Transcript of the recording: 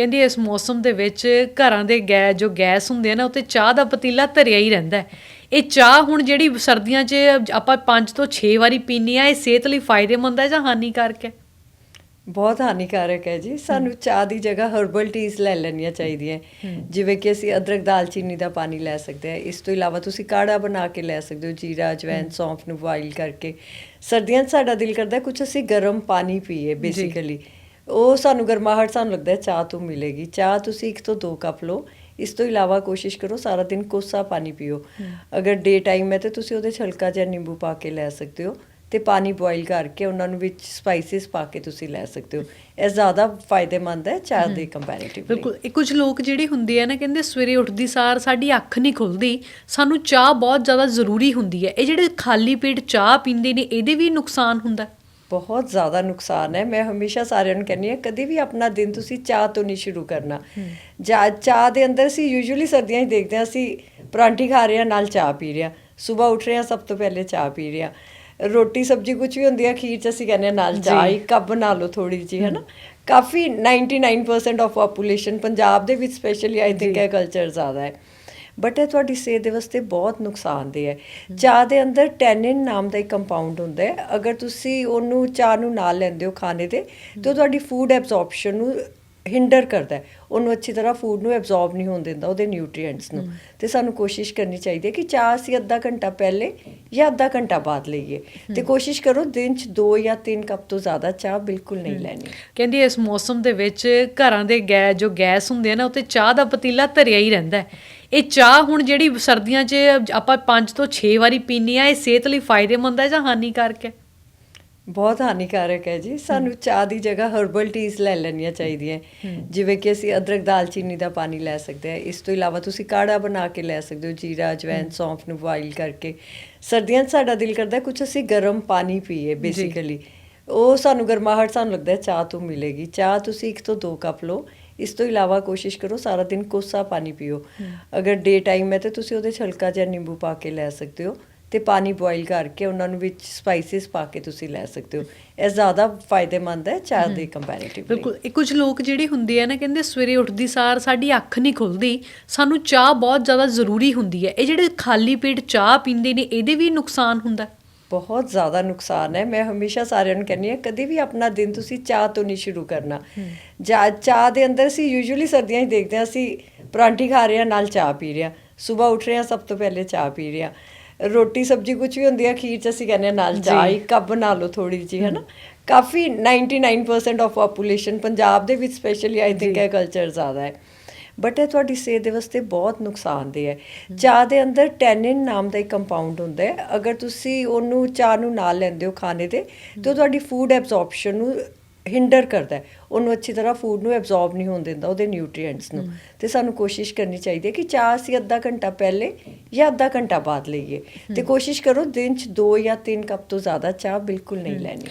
ਕਹਿੰਦੀ ਇਸ ਮੌਸਮ ਦੇ ਵਿੱਚ ਘਰਾਂ ਦੇ ਗੈ ਜੋ ਗੈਸ ਹੁੰਦੇ ਆ ਨਾ ਉੱਤੇ ਚਾਹ ਦਾ ਪਤੀਲਾ ਧਰਿਆ ਹੀ ਰਹਿੰਦਾ। ਇਹ ਚਾਹ ਹੁਣ ਜਿਹੜੀ ਸਰਦੀਆਂ 'ਚ ਆਪਾਂ 5 ਤੋਂ 6 ਵਾਰੀ ਪੀਂਦੇ ਆ ਇਹ ਸਿਹਤ ਲਈ ਫਾਇਦੇਮੰਦ ਹੈ ਜਾਂ ਹਾਨੀਕਾਰਕ ਹੈ? ਬਹੁਤ ਹਾਨੀਕਾਰਕ ਹੈ ਜੀ। ਸਾਨੂੰ ਚਾਹ ਦੀ ਜਗ੍ਹਾ ਹਰਬਲ ਟੀਜ਼ ਲੈ ਲੈਣੀਆਂ ਚਾਹੀਦੀਆਂ ਜਿਵੇਂ ਕਿ ਅਸੀਂ ਅਦਰਕ ਦਾਲਚੀਨੀ ਦਾ ਪਾਣੀ ਲੈ ਸਕਦੇ ਹਾਂ। ਇਸ ਤੋਂ ਇਲਾਵਾ ਤੁਸੀਂ ਕਾੜਾ ਬਣਾ ਕੇ ਲੈ ਸਕਦੇ ਹੋ ਜੀਰਾ ਅਜਵਾਇਣ ਸੌਂਫ ਨੂੰ ਬੋਇਲ ਕਰਕੇ। ਸਰਦੀਆਂ 'ਚ ਸਾਡਾ ਦਿਲ ਕਰਦਾ ਕੁਝ ਅਸੀਂ ਗਰਮ ਪਾਣੀ ਪੀਏ ਬੇਸਿਕਲੀ ਉਹ ਸਾਨੂੰ ਗਰਮਾਹਟ ਸਾਨੂੰ ਲੱਗਦਾ ਹੈ ਚਾਹ ਤੋਂ ਮਿਲੇਗੀ। ਚਾਹ ਤੁਸੀਂ ਇੱਕ ਤੋਂ ਦੋ ਕੱਪ ਲਓ। ਇਸ ਤੋਂ ਇਲਾਵਾ ਕੋਸ਼ਿਸ਼ ਕਰੋ ਸਾਰਾ ਦਿਨ ਕੋਸਾ ਪਾਣੀ ਪੀਓ। ਅਗਰ ਡੇ ਟਾਈਮ ਹੈ ਤੇ ਤੁਸੀਂ ਉਹਦੇ 'ਚ ਹਲਕਾ ਜਿਹਾ ਨਿੰਬੂ ਪਾ ਕੇ ਲੈ ਸਕਦੇ ਹੋ ਤੇ ਪਾਣੀ ਬੋਇਲ ਕਰਕੇ ਉਹਨਾਂ ਨੂੰ ਵਿੱਚ ਸਪਾਈਸਿਸ ਪਾ ਕੇ ਤੁਸੀਂ ਲੈ ਸਕਦੇ ਹੋ। ਇਹ ਜ਼ਿਆਦਾ ਫਾਇਦੇਮੰਦ ਹੈ ਚਾਹ ਦੇ ਕੰਪੈਰੀਟਿਵਲੀ ਬਿਲਕੁਲ। ਇਹ ਕੁਝ ਲੋਕ ਜਿਹੜੇ ਹੁੰਦੇ ਆ ਨਾ ਕਹਿੰਦੇ ਸਵੇਰੇ ਉੱਠਦੀ ਸਾਰ ਸਾਡੀ ਅੱਖ ਨਹੀਂ ਖੁੱਲਦੀ। ਸਾਨੂੰ ਚਾਹ ਬਹੁਤ ਜ਼ਿਆਦਾ ਜ਼ਰੂਰੀ ਹੁੰਦੀ ਹੈ। ਇਹ ਜਿਹੜੇ ਖਾਲੀ ਪੇਟ ਚਾਹ ਪੀਂਦੇ ਨੇ ਇਹਦੇ ਵੀ ਨੁਕਸਾਨ ਹੁੰਦਾ। ਬਹੁਤ ਜ਼ਿਆਦਾ ਨੁਕਸਾਨ ਹੈ। ਮੈਂ ਹਮੇਸ਼ਾ ਸਾਰਿਆਂ ਨੂੰ ਕਹਿੰਦੀ ਹਾਂ ਕਦੇ ਵੀ ਆਪਣਾ ਦਿਨ ਤੁਸੀਂ ਚਾਹ ਤੋਂ ਨਹੀਂ ਸ਼ੁਰੂ ਕਰਨਾ। ਜਾਂ ਚਾਹ ਦੇ ਅੰਦਰ ਅਸੀਂ ਯੂਜੂਅਲੀ ਸਰਦੀਆਂ 'ਚ ਦੇਖਦੇ ਹਾਂ ਅਸੀਂ ਪਰਾਂਠੀ ਖਾ ਰਹੇ ਹਾਂ ਨਾਲ ਚਾਹ ਪੀ ਰਹੇ ਹਾਂ। ਸਵੇਰ ਉੱਠ ਰਹੇ ਹਾਂ ਸਭ ਤੋਂ ਪਹਿਲੇ ਚਾਹ ਪੀ ਰਹੇ ਹਾਂ। ਰੋਟੀ ਸਬਜੀ ਕੁਝ ਵੀ ਹੁੰਦੀ ਹੈ ਖੀਰ 'ਚ ਅਸੀਂ ਕਹਿੰਦੇ ਹਾਂ ਨਾਲ ਚਾਹ ਇੱਕ ਕੱਪ ਬਣਾ ਲਓ ਥੋੜੀ ਜਿਹੀ ਹੈ ਨਾ। ਕਾਫੀ 99% ਆਫ ਪੋਪੂਲੇਸ਼ਨ ਪੰਜਾਬ ਦੇ ਵਿੱਚ ਸਪੈਸ਼ਲੀ ਆਈ ਥਿੰਕ ਇਹ ਕਲਚਰ ਜ਼ਿਆਦਾ ਹੈ। ਬਟ ਇਹ ਤੁਹਾਡੀ ਸਿਹਤ ਦੇ ਵਾਸਤੇ ਬਹੁਤ ਨੁਕਸਾਨਦੇਹ ਹੈ। ਚਾਹ ਦੇ ਅੰਦਰ ਟੈਨਿਨ ਨਾਮ ਦਾ ਇੱਕ ਕੰਪਾਊਂਡ ਹੁੰਦਾ ਹੈ। ਅਗਰ ਤੁਸੀਂ ਉਹਨੂੰ ਚਾਹ ਨੂੰ ਨਾਲ ਲੈਂਦੇ ਹੋ ਖਾਣੇ ਦੇ ਤਾਂ ਉਹ ਤੁਹਾਡੀ ਫੂਡ ਐਬਜ਼ੌਰਪਸ਼ਨ ਨੂੰ ਹਿੰਡਰ ਕਰਦਾ ਹੈ। ਉਹਨੂੰ ਅੱਛੀ ਤਰ੍ਹਾਂ ਫੂਡ ਨੂੰ ਐਬਜ਼ੌਰਬ ਨਹੀਂ ਹੋਣ ਦਿੰਦਾ ਉਹਦੇ ਨਿਊਟ੍ਰੀਐਂਟਸ ਨੂੰ। ਤੇ ਸਾਨੂੰ ਕੋਸ਼ਿਸ਼ ਕਰਨੀ ਚਾਹੀਦੀ ਹੈ ਕਿ ਚਾਹ ਅਸੀਂ ਅੱਧਾ ਘੰਟਾ ਪਹਿਲੇ ਜਾਂ ਅੱਧਾ ਘੰਟਾ ਬਾਅਦ ਲਈਏ। ਤੇ ਕੋਸ਼ਿਸ਼ ਕਰੋ ਦਿਨ 'ਚ 2 ਜਾਂ 3 ਕੱਪ ਤੋਂ ਜ਼ਿਆਦਾ ਚਾਹ ਬਿਲਕੁਲ ਨਹੀਂ ਲੈਣੀ। ਕਹਿੰਦੀ ਇਸ ਮੌਸਮ ਦੇ ਵਿੱਚ ਘਰਾਂ ਦੇ ਗੈ ਜੋ ਗੈਸ ਹੁੰਦੇ ਆ ਨਾ ਉੱਤੇ ਚਾਹ ਦਾ ਪਤੀਲਾ ਧਰਿਆ ਹੀ ਰਹਿੰਦਾ ਹੈ। ਇਹ ਚਾਹ ਹੁਣ ਜਿਹੜੀ ਸਰਦੀਆਂ 'ਚ ਆਪਾਂ 5 ਤੋਂ 6 ਵਾਰੀ ਪੀਂਦੇ ਆ ਇਹ ਸਿਹਤ ਲਈ ਫਾਇਦੇਮੰਦ ਹੈ ਜਾਂ ਹਾਨੀਕਾਰਕ ਹੈ? ਬਹੁਤ ਹਾਨੀਕਾਰਕ ਹੈ ਜੀ। ਸਾਨੂੰ ਚਾਹ ਦੀ ਜਗ੍ਹਾ ਹਰਬਲ ਟੀਜ਼ ਲੈ ਲੈਣੀਆਂ ਚਾਹੀਦੀਆਂ ਜਿਵੇਂ ਕਿ ਅਸੀਂ ਅਦਰਕ ਦਾਲਚੀਨੀ ਦਾ ਪਾਣੀ ਲੈ ਸਕਦੇ ਹਾਂ। ਇਸ ਤੋਂ ਇਲਾਵਾ ਤੁਸੀਂ ਕਾੜਾ ਬਣਾ ਕੇ ਲੈ ਸਕਦੇ ਹੋ ਜੀਰਾ ਅਜਵਾਇਣ ਸੌਂਫ ਨੂੰ ਬੋਇਲ ਕਰਕੇ। ਸਰਦੀਆਂ 'ਚ ਸਾਡਾ ਦਿਲ ਕਰਦਾ ਕੁਝ ਅਸੀਂ ਗਰਮ ਪਾਣੀ ਪੀਏ ਬੇਸਿਕਲੀ ਉਹ ਸਾਨੂੰ ਗਰਮਾਹਟ ਸਾਨੂੰ ਲੱਗਦਾ ਚਾਹ ਤੋਂ ਮਿਲੇਗੀ। ਚਾਹ ਤੁਸੀਂ ਇੱਕ ਤੋਂ ਦੋ ਕੱਪ ਲਓ। ਇਸ ਤੋਂ ਇਲਾਵਾ ਕੋਸ਼ਿਸ਼ ਕਰੋ ਸਾਰਾ ਦਿਨ ਕੋਸਾ ਪਾਣੀ ਪੀਓ। ਅਗਰ ਡੇ ਟਾਈਮ ਹੈ ਤੇ ਤੁਸੀਂ ਉਹਦੇ 'ਚ ਹਲਕਾ ਜਿਹਾ ਨਿੰਬੂ ਪਾ ਕੇ ਲੈ ਸਕਦੇ ਹੋ ਤੇ ਪਾਣੀ ਬੋਇਲ ਕਰਕੇ ਉਹਨਾਂ ਨੂੰ ਵਿੱਚ ਸਪਾਈਸਿਸ ਪਾ ਕੇ ਤੁਸੀਂ ਲੈ ਸਕਦੇ ਹੋ। ਇਹ ਜ਼ਿਆਦਾ ਫਾਇਦੇਮੰਦ ਹੈ ਚਾਹ ਦੇ ਕੰਪੈਰੀਟਿਵਲੀ ਬਿਲਕੁਲ। ਇਹ ਕੁਝ ਲੋਕ ਜਿਹੜੇ ਹੁੰਦੇ ਆ ਨਾ ਕਹਿੰਦੇ ਸਵੇਰੇ ਉੱਠਦੀ ਸਾਰ ਸਾਡੀ ਅੱਖ ਨਹੀਂ ਖੁੱਲਦੀ ਸਾਨੂੰ ਚਾਹ ਬਹੁਤ ਜ਼ਿਆਦਾ ਜ਼ਰੂਰੀ ਹੁੰਦੀ ਹੈ। ਇਹ ਜਿਹੜੇ ਖਾਲੀ ਪੇਟ ਚਾਹ ਪੀਂਦੇ ਨੇ ਇਹਦੇ ਵੀ ਨੁਕਸਾਨ ਹੁੰਦਾ। ਬਹੁਤ ਜ਼ਿਆਦਾ ਨੁਕਸਾਨ ਹੈ। ਮੈਂ ਹਮੇਸ਼ਾ ਸਾਰਿਆਂ ਨੂੰ ਕਹਿੰਦੀ ਹਾਂ ਕਦੇ ਵੀ ਆਪਣਾ ਦਿਨ ਤੁਸੀਂ ਚਾਹ ਤੋਂ ਨਹੀਂ ਸ਼ੁਰੂ ਕਰਨਾ। ਜਾਂ ਚਾਹ ਦੇ ਅੰਦਰ ਅਸੀਂ ਯੂਜੂਅਲੀ ਸਰਦੀਆਂ 'ਚ ਦੇਖਦੇ ਹਾਂ ਅਸੀਂ ਪਰਾਂਠੀ ਖਾ ਰਹੇ ਹਾਂ ਨਾਲ ਚਾਹ ਪੀ ਰਹੇ ਹਾਂ। ਸਵੇਰ ਉੱਠ ਰਹੇ ਹਾਂ ਸਭ ਤੋਂ ਪਹਿਲੇ ਚਾਹ ਪੀ ਰਹੇ ਹਾਂ। ਰੋਟੀ ਸਬਜੀ ਕੁਝ ਵੀ ਹੁੰਦੀ ਹੈ ਖੀਰ 'ਚ ਅਸੀਂ ਕਹਿੰਦੇ ਹਾਂ ਨਾਲ ਚਾਹ ਇੱਕ ਕੱਪ ਬਣਾ ਲਓ ਥੋੜੀ ਜਿਹੀ ਹੈ ਨਾ। ਕਾਫੀ 99% ਆਫ ਪੋਪੂਲੇਸ਼ਨ ਪੰਜਾਬ ਦੇ ਵਿੱਚ ਸਪੈਸ਼ਲੀ ਆਈ ਥਿੰਕ ਇਹ ਕਲਚਰ ਜ਼ਿਆਦਾ ਹੈ। ਬਟ ਇਹ ਤੁਹਾਡੀ ਸਿਹਤ ਦੇ ਵਾਸਤੇ ਬਹੁਤ ਨੁਕਸਾਨਦੇਹ ਹੈ। ਚਾਹ ਦੇ ਅੰਦਰ ਟੈਨਿਨ ਨਾਮ ਦਾ ਇੱਕ ਕੰਪਾਊਂਡ ਹੁੰਦਾ ਹੈ। ਅਗਰ ਤੁਸੀਂ ਉਹਨੂੰ ਚਾਹ ਨੂੰ ਨਾਲ ਲੈਂਦੇ ਹੋ ਖਾਣੇ ਦੇ ਤਾਂ ਉਹ ਤੁਹਾਡੀ ਫੂਡ ਐਬਜ਼ੌਰਪਸ਼ਨ ਨੂੰ ਹਿੰਡਰ ਕਰਦਾ ਹੈ। ਉਹਨੂੰ ਅੱਛੀ ਤਰ੍ਹਾਂ ਫੂਡ ਨੂੰ ਐਬਜ਼ੌਰਬ ਨਹੀਂ ਹੋਣ ਦਿੰਦਾ ਉਹਦੇ ਨਿਊਟ੍ਰੀਐਂਟਸ ਨੂੰ। ਤੇ ਸਾਨੂੰ ਕੋਸ਼ਿਸ਼ ਕਰਨੀ ਚਾਹੀਦੀ ਹੈ ਕਿ ਚਾਹ ਅਸੀਂ ਅੱਧਾ ਘੰਟਾ ਪਹਿਲੇ ਜਾਂ ਅੱਧਾ ਘੰਟਾ ਬਾਅਦ ਲਈਏ। ਤੇ ਕੋਸ਼ਿਸ਼ ਕਰੋ ਦਿਨ 'ਚ 2 ਜਾਂ 3 ਕੱਪ ਤੋਂ ਜ਼ਿਆਦਾ ਚਾਹ ਬਿਲਕੁਲ ਨਹੀਂ ਲੈਣੀ।